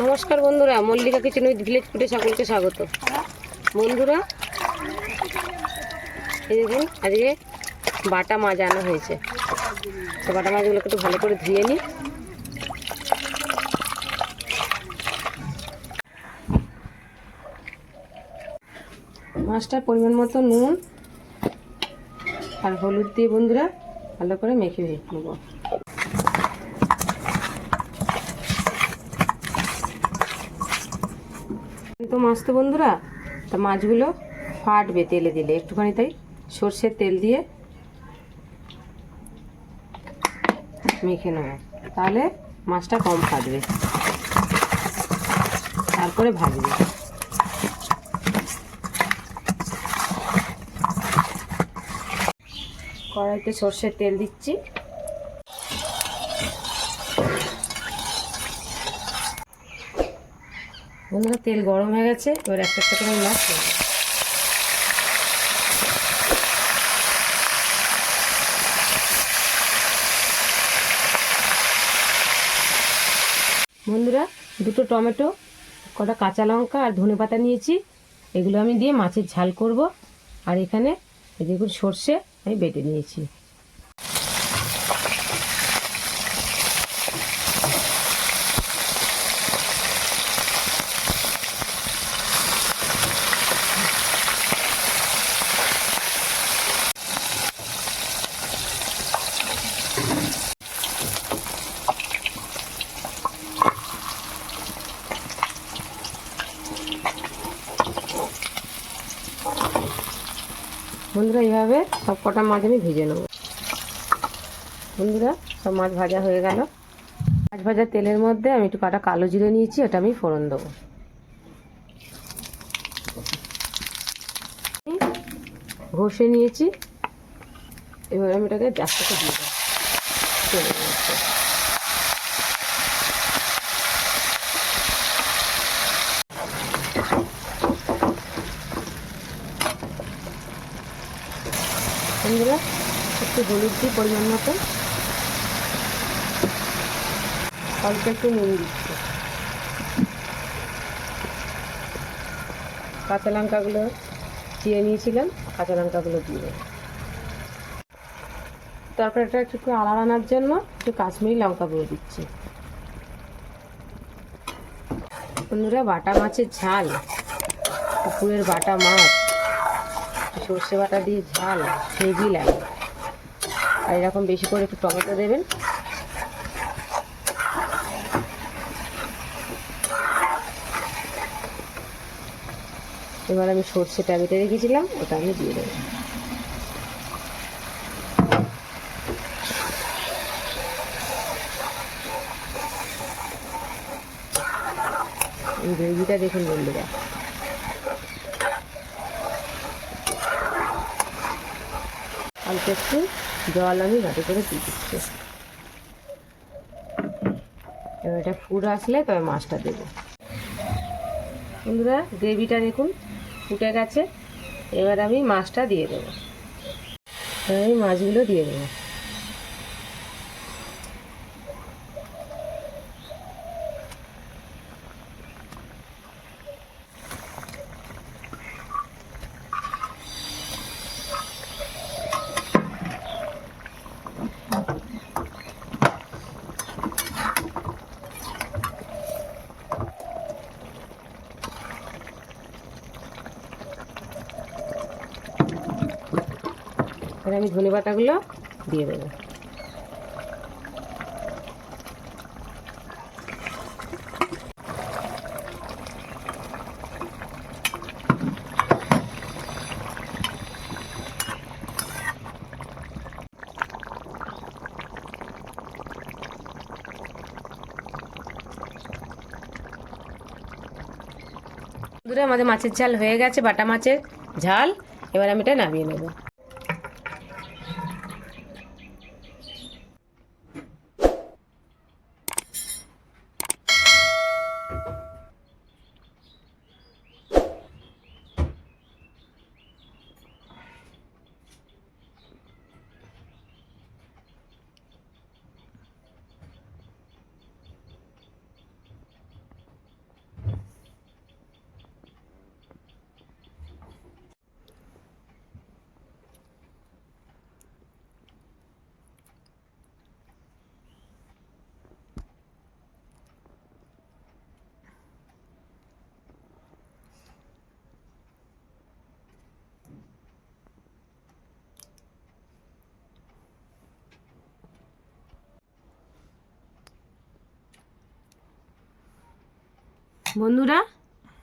নমস্কার বন্ধুরা, Mallika kitchen with village ফুডে সকলকে স্বাগত। বন্ধুরা, এই দেখুন, আজকে বাটা মাছ আনা হয়েছে। তো বাটা মাছগুলোকে একটু ভালো করে ধুয়ে নিই। মাছটার পরিমাণ মতো নুন আর হলুদ দিয়ে বন্ধুরা, ভালো করে মেখে নেব। তো মাছ তো বন্ধুরা, তা মাছগুলো ফাটবে তেলে দিলে, একটুখানি তাই সর্ষের তেল দিয়ে মেখে নেব। তাহলে মাছটা কম ফাটবে, তারপরে ভাজবে। কড়াইতে সর্ষের তেল দিচ্ছি। বন্ধুরা, তেল গরম হয়ে গেছে, এবার একটা একটা করে মাছ। বন্ধুরা, দুটো টমেটো, কটা কাঁচা লঙ্কা আর ধনে পাতা নিয়েছি, এগুলো আমি দিয়ে মাছের ঝাল করব আর এখানে দেখুন সর্ষে আমি বেটে নিয়েছি বন্ধুরা, এইভাবে সব কটা মাছ আমি ভেজে নেব। বন্ধুরা, সব মাছ ভাজা হয়ে গেল। মাছ ভাজা তেলের মধ্যে আমি একটু কাটা কালো জিরে নিয়েছি ওটা আমি ফোড়ন দেবো। ঘষে নিয়েছি। এবার আমি এটাকে জাস্তাকে দিয়ে দেবো। বন্ধুরা একটু হলুদ দিই পরিমাণ মতো। অল্প একটু নুন দিচ্ছি। কাঁচা লঙ্কাগুলো চিয়ে নিয়েছিলাম, কাঁচা লঙ্কাগুলো দিয়ে তারপর এটা একটু আলার আনার জন্য একটু কাশ্মীরি লঙ্কা গুঁড়ো দিচ্ছি। বন্ধুরা, বাটা মাছের ঝাল, পুকুরের বাটা মাছ। সর্ষে বাটা দিয়ে ঝাল, হেভি লাগে। আর এরকম বেশি করে একটু টমেটো দেবেন। এবার আমি সর্ষেটা বেটে রেখেছিলাম, ওটা আমি দিয়ে দেবো। এই গ্রেভিটা দেখুন বন্ধুরা। অল্প একটু জল আমি ঘাটে করে দিয়ে দিচ্ছি। এবার এটা ফুট আসলে তবে মাছটা দেবো। বন্ধুরা, গ্রেভিটা দেখুন ফুটে গেছে। এবার আমি মাছটা দিয়ে দেবো। আমি মাছগুলো দিয়ে দেবো। এবার আমি ধনে পাতাগুলো দিয়ে দেবো। দূরে আমাদের মাছের ঝাল হয়ে গেছে, বাটা মাছের ঝাল। এবার আমি এটা নামিয়ে নেব। বন্ধুরা,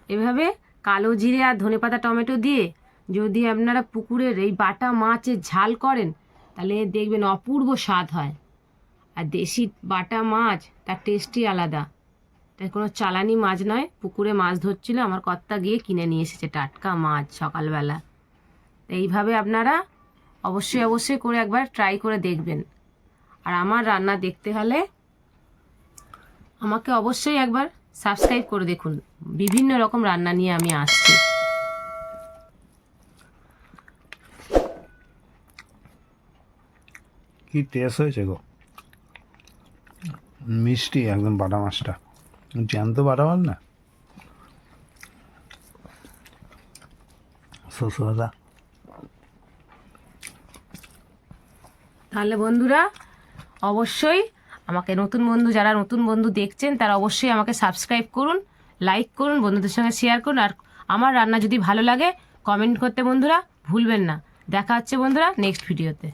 এভাবে কালো জিরে আর ধনেপাতা টমেটো দিয়ে যদি আপনারা পুকুরের এই বাটা মাছের ঝাল করেন, তাহলে দেখবেন অপূর্ব স্বাদ হয়। আর দেশি বাটা মাছ, তার টেস্টই আলাদা। তাই কোনো চালানি মাছ নয়, পুকুরে মাছ ধরছিল, আমার কর্তা গিয়ে কিনে নিয়ে এসেছে, টাটকা মাছ সকালবেলা। এইভাবে আপনারা অবশ্যই অবশ্যই করে একবার ট্রাই করে দেখবেন। আর আমার রান্না দেখতে হলে আমাকে অবশ্যই একবার সাবস্ক্রাইব করে দেখুন। বিভিন্ন রকম রান্না নিয়ে আমি আসছি। কি টেস্ট হয়েছে গো? মিষ্টি একদম বাটা মাছটা। জ্যান্ত বাটা মাছ না? শ্বশুরদা তাহলে বন্ধুরা অবশ্যই আমাকে নতুন বন্ধু, যারা নতুন বন্ধু দেখছেন, তারা অবশ্যই আমাকে সাবস্ক্রাইব করুন লাইক করুন, বন্ধুদের সঙ্গে শেয়ার করুন। আর আমার রান্না যদি ভালো লাগে কমেন্ট করতে বন্ধুরা ভুলবেন না। দেখা হচ্ছে বন্ধুরা নেক্সট ভিডিওতে